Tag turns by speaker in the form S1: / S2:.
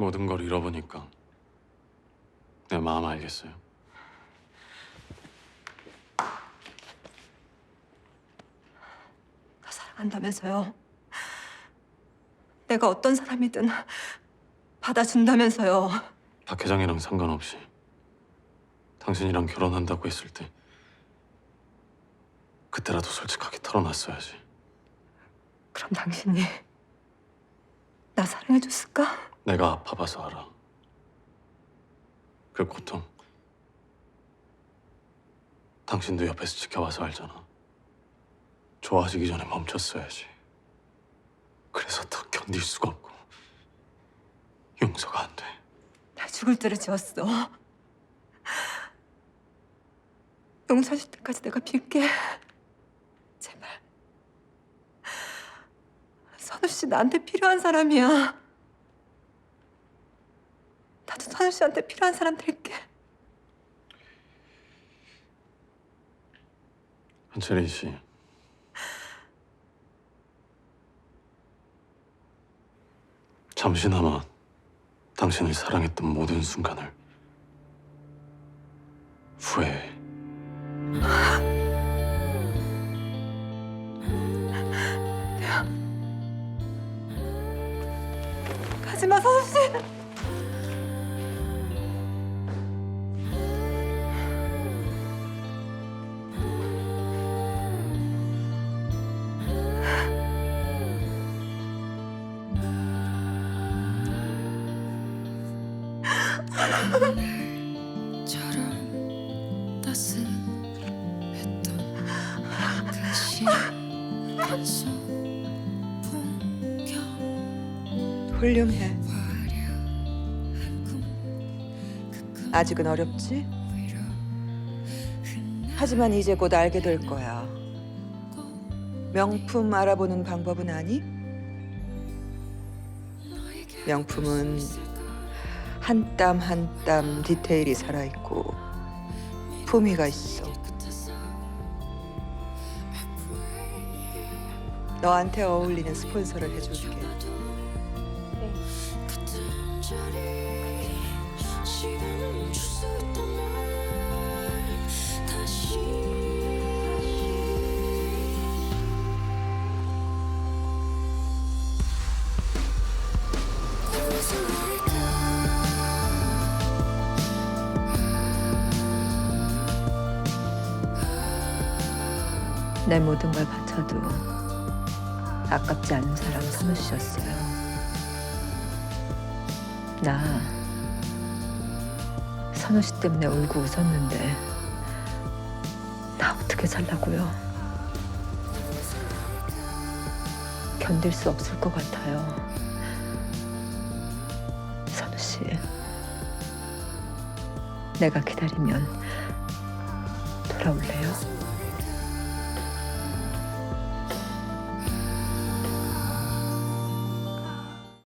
S1: 모든 걸 잃어보니까 내 마음 알겠어요.
S2: 나 사랑한다면서요. 내가 어떤 사람이든 받아준다면서요.
S1: 박 회장이랑 상관없이 당신이랑 결혼한다고 했을 때 그때라도 솔직하게 털어놨어야지.
S2: 그럼 당신이 나 사랑해줬을까?
S1: 내가 아파봐서 알아. 그 고통. 당신도 옆에서 지켜봐서 알잖아. 좋아지기 전에 멈췄어야지. 그래서 더 견딜 수가 없고 용서가 안 돼.
S2: 날 죽을 죄를 지었어. 용서해줄 때까지 내가 빌게. 제발. 선우 씨 나한테 필요한 사람이야. 나도 선우 씨한테 필요한 사람 될게.
S1: 한철희 씨. 잠시나마 당신을 사랑했던 모든 순간을 후회해.
S2: 가지마 선우 씨.
S3: 훌륭해. 아직은 어렵지? 하지만 이제 곧 알게 될 거야. 명품 알아보는 방법은 아니? 명품은 한 땀 한 땀 디테일이 살아있고 품위가 있어. 너한테 어울리는 스폰서를 해줄게.
S4: 같
S2: 내 모든 걸 바쳐도 아깝지 않은 사람 선우 씨였어요. 나 선우 씨 때문에 울고 웃었는데 나 어떻게 살라고요? 견딜 수 없을 것 같아요. 선우 씨, 내가 기다리면 돌아올래요?